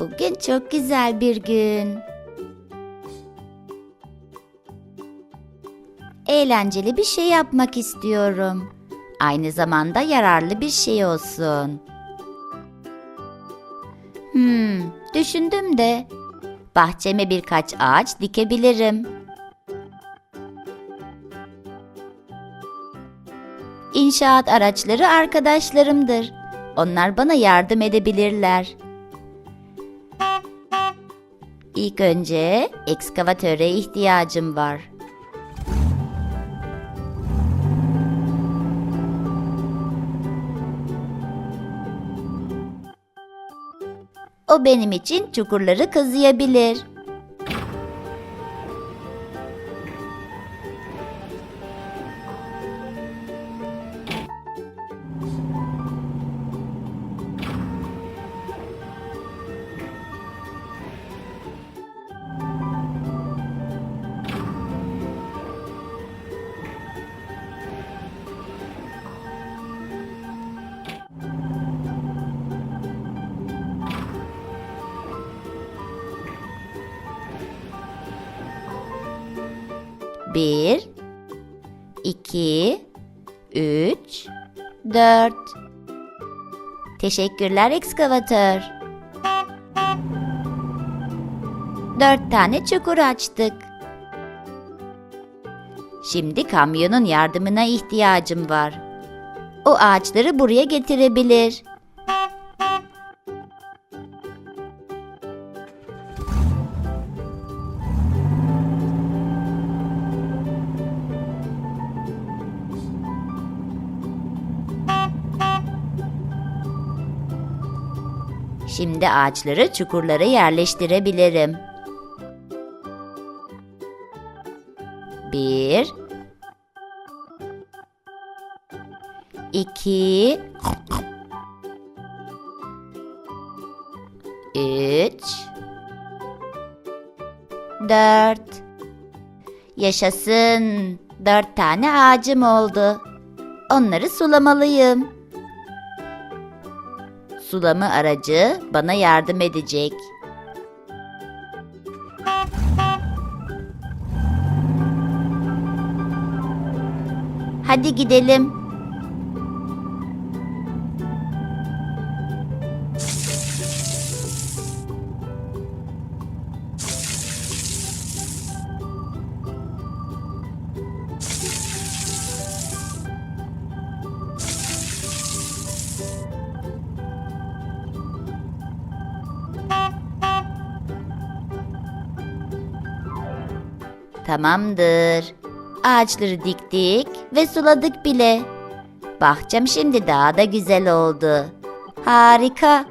Bugün çok güzel bir gün. Eğlenceli bir şey yapmak istiyorum. Aynı zamanda yararlı bir şey olsun. Hmm, düşündüm de bahçeme birkaç ağaç dikebilirim. İnşaat araçları arkadaşlarımdır. Onlar bana yardım edebilirler. İlk önce ekskavatöre ihtiyacım var. O benim için çukurları kazıyabilir. Bir, iki, üç, dört. Teşekkürler ekskavatör. Dört tane çukur açtık. Şimdi kamyonun yardımına ihtiyacım var. O ağaçları buraya getirebilir. Şimdi ağaçları çukurlara yerleştirebilirim. Bir, iki, üç, dört. Yaşasın. Dört tane ağacım oldu. Onları sulamalıyım. Sulama aracı bana yardım edecek. Hadi gidelim. Tamamdır. Ağaçları diktik ve suladık bile. Bahçem şimdi daha da güzel oldu. Harika.